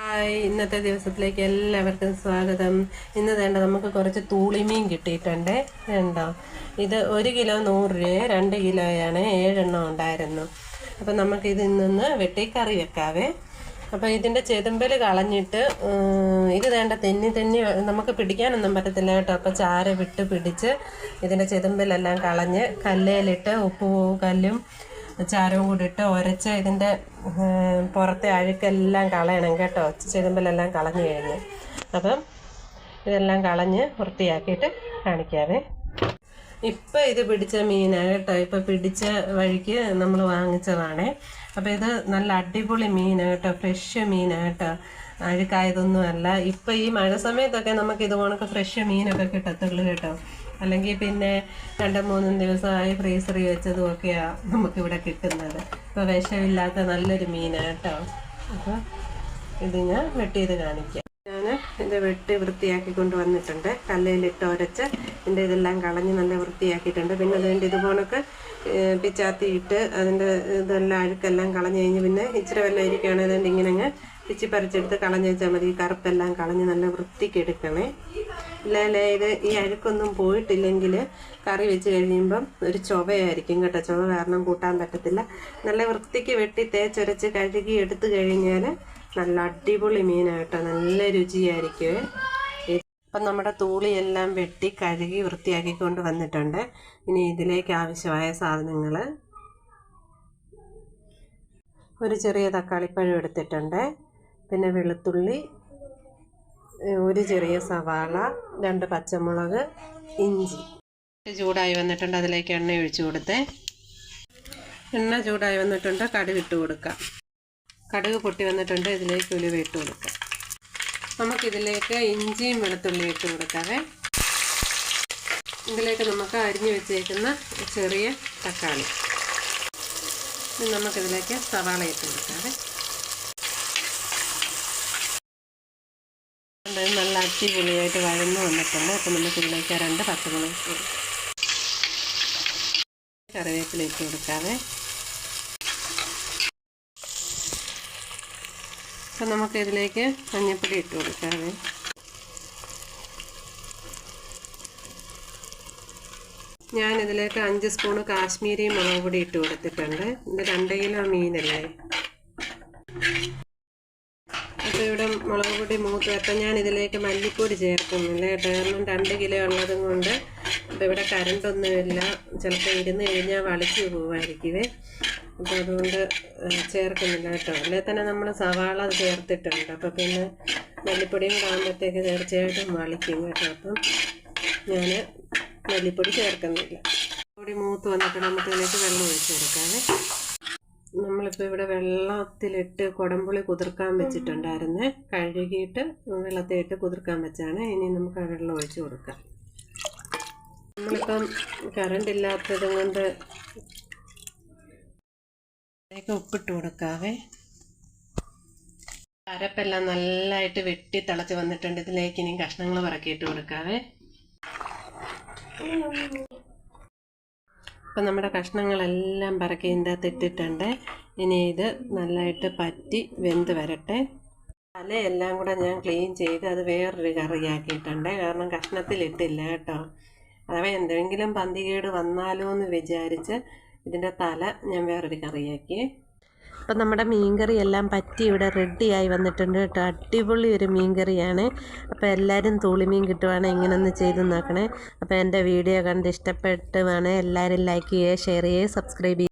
Hi ഇന്നത്തെ ദിവസത്തിലേക്ക് എല്ലാവർക്കും സ്വാഗതം. ഇന്ന് വേണ്ട നമുക്ക് കുറച്ച് തൂളിമീൻ കിട്ടിയിട്ടുണ്ട്. വേണ്ടോ ഇത് ഒരു കിലോ നൂറ് രൂപ രണ്ട് കിലോയാണ് ഏഴെണ്ണം ഉണ്ടായിരുന്നു. അപ്പം നമുക്കിത് നിന്ന് വെട്ടി കറി വെക്കാവേ. അപ്പോൾ ഇതിന്റെ ചെതുമ്പൽ കളഞ്ഞിട്ട് ഇത് വേണ്ട തെന്നി തെന്നി നമുക്ക് പിടിക്കാനൊന്നും പറ്റത്തില്ല കേട്ടോ. അപ്പോൾ ചാര വിട്ട് പിടിച്ച് ഇതിന്റെ ചെതുമ്പലെല്ലാം കളഞ്ഞ് കല്ലേലിട്ട് ഉപ്പ് കല്ലും ചാരവും കൂടി ഇട്ട് ഒരച്ച് ഇതിന്റെ പുറത്തെ അഴുക്കെല്ലാം കളയണം കേട്ടോ. ചെതുമ്പലെല്ലാം കളഞ്ഞു കഴിഞ്ഞ്. അപ്പം ഇതെല്ലാം കളഞ്ഞ് വൃത്തിയാക്കിയിട്ട് കാണിക്കാവേ. ഇപ്പം ഇത് പിടിച്ച മീനാണ് കേട്ടോ. ഇപ്പം പിടിച്ച വഴിക്ക് നമ്മൾ വാങ്ങിച്ചതാണേ. അപ്പോൾ ഇത് നല്ല അടിപൊളി മീനാണ് കേട്ടോ. ഫ്രഷ് മീനാണ് കേട്ടോ. അഴുക്കായതൊന്നുമല്ല. ഇപ്പം ഈ മഴ സമയത്തൊക്കെ നമുക്ക് ഇത് കണക്ക് ഫ്രഷ് മീനൊക്കെ കിട്ടത്തുള്ളൂ കേട്ടോ. അല്ലെങ്കിൽ പിന്നെ രണ്ടും മൂന്നും ദിവസമായി ഫ്രീസറിൽ വെച്ചതും ഒക്കെയാണ് നമുക്കിവിടെ കിട്ടുന്നത്. ഇപ്പോൾ വിഷമില്ലാത്ത നല്ലൊരു മീനാണ് കേട്ടോ. അപ്പോൾ ഇത് ഞാൻ വെട്ടി ചെയ്ത് കാണിക്കാം. ഞാൻ ഇത് വെട്ടി വൃത്തിയാക്കി കൊണ്ടുവന്നിട്ടുണ്ട് കല്ലയിലിട്ട് ഉരച്ച് ഇതിന്റെ ഇതെല്ലാം കളഞ്ഞ് നല്ല വൃത്തിയാക്കിയിട്ടുണ്ട്. പിന്നെ അതുകൊണ്ട് ഇതുപോലൊക്കെ പിച്ചാത്തിയിട്ട് അതിന്റെ ഇതെല്ലാം അഴുക്കെല്ലാം കളഞ്ഞ് കഴിഞ്ഞ് പിന്നെ ഇച്ചിരി വല്ല ഇരിക്കുകയാണെങ്കിൽ ഇങ്ങനെ അങ്ങ് പിച്ചി പറിച്ചെടുത്ത് കളഞ്ഞ് വെച്ചാൽ മതി. കറുപ്പെല്ലാം കളഞ്ഞ് നല്ല വൃത്തിക്ക് എടുക്കണേ. ഇല്ലേ ഇത് ഈ അഴുക്കൊന്നും പോയിട്ടില്ലെങ്കിൽ കറി വെച്ച് കഴിയുമ്പം ഒരു ചുവയായിരിക്കും കേട്ടോ. ചുവ കാരണം കൂട്ടാൻ പറ്റത്തില്ല. നല്ല വൃത്തിക്ക് വെട്ടി തേച്ചൊരച്ച് കഴുകി എടുത്തു കഴിഞ്ഞാൽ നല്ല അടിപൊളി മീനായിട്ടോ നല്ല രുചിയായിരിക്കുമേ അപ്പം നമ്മുടെ തൂളിയെല്ലാം വെട്ടി കഴുകി വൃത്തിയാക്കിക്കൊണ്ട് വന്നിട്ടുണ്ട്. ഇനി ഇതിലേക്ക് ആവശ്യമായ സാധനങ്ങൾ. ഒരു ചെറിയ തക്കാളിപ്പഴം എടുത്തിട്ടുണ്ട്. പിന്നെ വെളുത്തുള്ളി ഒരു ചെറിയ സവാള രണ്ട് പച്ചമുളക് ഇഞ്ചി. ചൂടായി വന്നിട്ടുണ്ട്. അതിലേക്ക് എണ്ണ ഒഴിച്ചു കൊടുത്തേ. എണ്ണ ചൂടായി വന്നിട്ടുണ്ട്. കടുക് ഇട്ട് കൊടുക്കാം. കടുക് പൊട്ടി വന്നിട്ടുണ്ട്. ഇതിലേക്ക് ഉലുവ ഇട്ട് കൊടുക്കാം. നമുക്കിതിലേക്ക് ഇഞ്ചിയും വെളുത്തുള്ളിയും ഇട്ട് കൊടുക്കാവേ. ഇതിലേക്ക് നമുക്ക് അരിഞ്ഞു വെച്ചേക്കുന്ന ചെറിയ തക്കാളി. നമുക്കിതിലേക്ക് സവാള ഇട്ട് കൊടുക്കാവേ അത് നല്ല അടിപൊളിയായിട്ട് വഴന്നു വന്നിട്ടുണ്ട്. അപ്പം നമുക്കിതിലേക്ക് രണ്ട് പച്ചമുളക് കറിവേപ്പില ഇട്ട് കൊടുക്കാവേ. അപ്പം നമുക്ക് ഇതിലേക്ക് മഞ്ഞൾപ്പൊടി ഇട്ട് കൊടുക്കാവേ. ഞാനിതിലേക്ക് അഞ്ച് സ്പൂണ് കാശ്മീരി മുളക് പൊടി ഇട്ട് കൊടുത്തിട്ടുണ്ട്. ഇത് രണ്ട് കിലോ മീനല്ലേ? ഇവിടെ മുളക് പൊടി മൂത്ത് അപ്പം ഞാൻ ഇതിലേക്ക് മല്ലിപ്പൊടി ചേർക്കുന്നില്ല കേട്ടോ കാരണം രണ്ട് കിലോ ഉള്ളതും കൊണ്ട് അപ്പോൾ ഇവിടെ കറണ്ടൊന്നുമില്ല ചിലപ്പോൾ ഇരുന്ന് കഴിഞ്ഞാൽ വളിച്ച് പോകുമായിരിക്കുവേ അപ്പോൾ അതുകൊണ്ട് ചേർക്കുന്നില്ല കേട്ടോ. അല്ലെങ്കിൽ തന്നെ നമ്മൾ സവാള ചേർത്തിട്ടുണ്ട്. അപ്പോൾ പിന്നെ മല്ലിപ്പൊടിയും കാണുമ്പോഴത്തേക്ക് തീർച്ചയായിട്ടും വളിക്കും കേട്ടോ. അപ്പം ഞാൻ മല്ലിപ്പൊടി ചേർക്കുന്നില്ല. പൊടി മൂത്ത് വന്നിട്ട് നമുക്ക് ഇതിലേക്ക് വെള്ളം ഒഴിച്ചു കൊടുക്കാവേ. നമ്മളിപ്പോൾ ഇവിടെ വെള്ളത്തിലിട്ട് കുടംപുളി കുതിർക്കാൻ വെച്ചിട്ടുണ്ടായിരുന്നേ. കഴുകിയിട്ട് വെള്ളത്തിലിട്ട് കുതിർക്കാൻ വെച്ചാണ്. ഇനി നമുക്ക് ആ വെള്ളം ഒഴിച്ച് കൊടുക്കാം. നമ്മളിപ്പം കറണ്ട് ഇല്ലാത്തത് കൊണ്ട് അതിലേക്ക് ഉപ്പിട്ട് കൊടുക്കാവേ. അരപ്പെല്ലാം നല്ലതായിട്ട് വെട്ടി തിളച്ച് വന്നിട്ടുണ്ട്. ഇതിലേക്ക് ഇനി കഷ്ണങ്ങൾ പറക്കിയിട്ട് കൊടുക്കാവേ. അപ്പം നമ്മുടെ കഷ്ണങ്ങളെല്ലാം പറക്കി അകത്ത് ഇട്ടിട്ടുണ്ട്. ഇനി ഇത് നല്ലതായിട്ട് പറ്റി വെന്ത് വരട്ടെ. തലയെല്ലാം കൂടെ ഞാൻ ക്ലീൻ ചെയ്ത് അത് വേറൊരു കറിയാക്കിയിട്ടുണ്ട്. കാരണം കഷ്ണത്തിലിട്ടില്ല കേട്ടോ. അഥവാ എന്തെങ്കിലും പന്തികേട് വന്നാലോ എന്ന് വിചാരിച്ച് ഇതിന്റെ തല ഞാൻ വേറൊരു കറിയാക്കി. അപ്പം നമ്മുടെ മീൻകറി എല്ലാം പറ്റി ഇവിടെ റെഡിയായി വന്നിട്ടുണ്ട് കേട്ടോ. അടിപൊളി ഒരു മീൻകറിയാണ്. അപ്പോൾ എല്ലാവരും തൂളിമീൻ കിട്ടുവാണെങ്കിൽ ഇങ്ങനൊന്ന് ചെയ്ത് നോക്കണേ. അപ്പോൾ എന്റെ വീഡിയോ കണ്ട് ഇഷ്ടപ്പെട്ട് വേണേൽ എല്ലാവരും ലൈക്ക് ചെയ്യുക ഷെയർ ചെയ്യുക സബ്സ്ക്രൈബ് ചെയ്യുക